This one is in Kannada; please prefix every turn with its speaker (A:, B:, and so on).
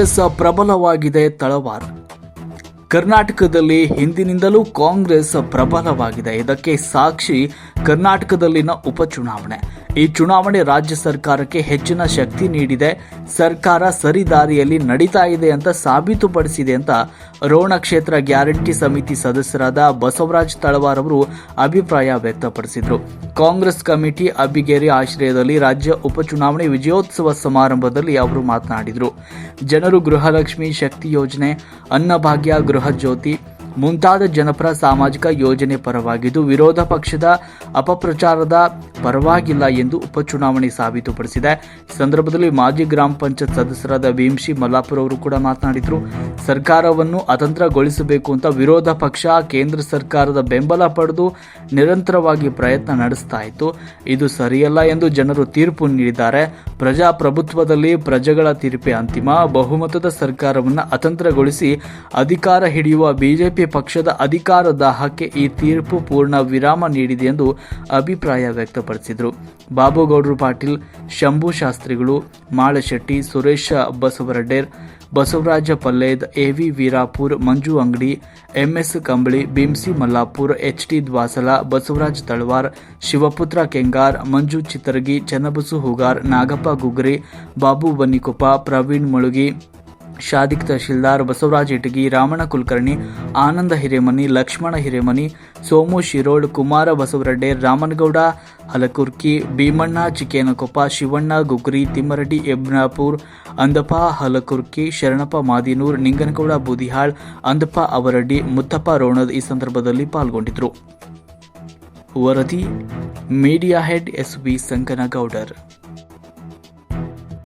A: ಕಾಂಗ್ರೆಸ್ ಪ್ರಬಲವಾಗಿದೆ ತಳವಾರ್. ಕರ್ನಾಟಕದಲ್ಲಿ ಹಿಂದಿನಿಂದಲೂ ಕಾಂಗ್ರೆಸ್ ಪ್ರಬಲವಾಗಿದೆ. ಇದಕ್ಕೆ ಸಾಕ್ಷಿ ಕರ್ನಾಟಕದಲ್ಲಿನ ಉಪಚುನಾವಣೆ. ಈ ಚುನಾವಣೆ ರಾಜ್ಯ ಸರ್ಕಾರಕ್ಕೆ ಹೆಚ್ಚಿನ ಶಕ್ತಿ ನೀಡಿದೆ. ಸರ್ಕಾರ ಸರಿದಾರಿಯಲ್ಲಿ ನಡೀತಾ ಇದೆ ಅಂತ ಸಾಬೀತುಪಡಿಸಿದೆ ಅಂತ ರೋಣ ಕ್ಷೇತ್ರ ಗ್ಯಾರಂಟಿ ಸಮಿತಿ ಸದಸ್ಯರಾದ ಬಸವರಾಜ್ ತಳವಾರ್ ಅವರು ಅಭಿಪ್ರಾಯ ವ್ಯಕ್ತಪಡಿಸಿದರು. ಕಾಂಗ್ರೆಸ್ ಕಮಿಟಿ ಅಬ್ಬಿಗೇರಿ ಆಶ್ರಯದಲ್ಲಿ ರಾಜ್ಯ ಉಪಚುನಾವಣೆ ವಿಜಯೋತ್ಸವ ಸಮಾರಂಭದಲ್ಲಿ ಅವರು ಮಾತನಾಡಿದರು. ಜನರು ಗೃಹಲಕ್ಷ್ಮಿ ಶಕ್ತಿ ಯೋಜನೆ, ಅನ್ನಭಾಗ್ಯ ಗೃಹ ಜ್ಯೋತಿ ಮುಂತಾದ ಜನಪರ ಸಾಮಾಜಿಕ ಯೋಜನೆ ಪರವಾಗಿದ್ದು ವಿರೋಧ ಪಕ್ಷದ ಅಪಪ್ರಚಾರದ ಪರವಾಗಿಲ್ಲ ಎಂದು ಉಪಚುನಾವಣೆ ಸಾಬೀತುಪಡಿಸಿದೆ. ಸಂದರ್ಭದಲ್ಲಿ ಮಾಜಿ ಗ್ರಾಮ ಪಂಚಾಯತ್ ಸದಸ್ಯರಾದ ಭೀಮ್ಶಿ ಮಲ್ಲಾಪುರ ಅವರು ಕೂಡ ಮಾತನಾಡಿದರು. ಸರ್ಕಾರವನ್ನು ಅತಂತ್ರಗೊಳಿಸಬೇಕು ಅಂತ ವಿರೋಧ ಪಕ್ಷ ಕೇಂದ್ರ ಸರ್ಕಾರದ ಬೆಂಬಲ ಪಡೆದು ನಿರಂತರವಾಗಿ ಪ್ರಯತ್ನ ನಡೆಸ್ತಾ ಇತ್ತು. ಇದು ಸರಿಯಲ್ಲ ಎಂದು ಜನರು ತೀರ್ಪು ನೀಡಿದ್ದಾರೆ. ಪ್ರಜಾಪ್ರಭುತ್ವದಲ್ಲಿ ಪ್ರಜೆಗಳ ತೀರ್ಪೇ ಅಂತಿಮ. ಬಹುಮತದ ಸರ್ಕಾರವನ್ನು ಅತಂತ್ರಗೊಳಿಸಿ ಅಧಿಕಾರ ಹಿಡಿಯುವ ಬಿಜೆಪಿ ಪಕ್ಷದ ಅಧಿಕಾರ ದಾಹಕ್ಕೆ ಈ ತೀರ್ಪು ಪೂರ್ಣ ವಿರಾಮ ನೀಡಿದೆ ಎಂದು ಅಭಿಪ್ರಾಯ ವ್ಯಕ್ತಪಡಿಸಿದರು ಬಾಬುಗೌಡರು ಪಾಟೀಲ್, ಶಂಭು ಶಾಸ್ತ್ರಿಗಳು, ಮಾಳಶೆಟ್ಟಿ, ಸುರೇಶ ಬಸವರಡ್ಡೇರ್, ಬಸವರಾಜ ಪಲ್ಲೇದ್, ಎವಿ ವೀರಾಪುರ್, ಮಂಜು ಅಂಗಡಿ, ಎಂಎಸ್ ಕಂಬಳಿ, ಭೀಮ್ಸಿ ಮಲ್ಲಾಪುರ್ ಎಚ್ಟಿ ದ್ವಾಸಲ, ಬಸವರಾಜ್ ತಳವಾರ್, ಶಿವಪುತ್ರ ಕೆಂಗಾರ್, ಮಂಜು ಚಿತ್ತರಗಿ, ಚನ್ನಬಸು ಹುಗಾರ್, ನಾಗಪ್ಪ ಗುಗ್ರಿ, ಬಾಬು ಬನ್ನಿಕೊಪ್ಪ, ಪ್ರವೀಣ್ ಮುಳುಗಿ ಶಾದಿಕ್ ತಹಶೀಲ್ದಾರ್ ಬಸವರಾಜ್ ಇಟಗಿ, ರಾಮಣ್ಣ ಕುಲಕರ್ಣಿ, ಆನಂದ ಹಿರೇಮನಿ, ಲಕ್ಷ್ಮಣ ಹಿರೇಮನಿ, ಸೋಮು ಶಿರೋಳ್, ಕುಮಾರ ಬಸವರಡ್ಡೆ, ರಾಮನಗೌಡ, ಹಲಕುರ್ಕಿ, ಭೀಮಣ್ಣ, ಚಿಕ್ಕೇನಕೊಪ್ಪ, ಶಿವಣ್ಣ, ಗುಗ್ರಿ ತಿಮ್ಮರಡ್ಡಿ ಯಬ್ನಾಪುರ್, ಅಂದಪ್ಪ, ಹಲಕುರ್ಕಿ, ಶರಣಪ್ಪ, ಮಾದಿನೂರ್, ನಿಂಗನಗೌಡ, ಬೂದಿಹಾಳ್, ಅಂದಪ್ಪ, ಅವರಡ್ಡಿ, ಮುತ್ತಪ್ಪ, ರೋಣದ್ ಈ ಸಂದರ್ಭದಲ್ಲಿ ಪಾಲ್ಗೊಂಡಿದ್ದರು ವರದಿ media head S V Sankanagoudar.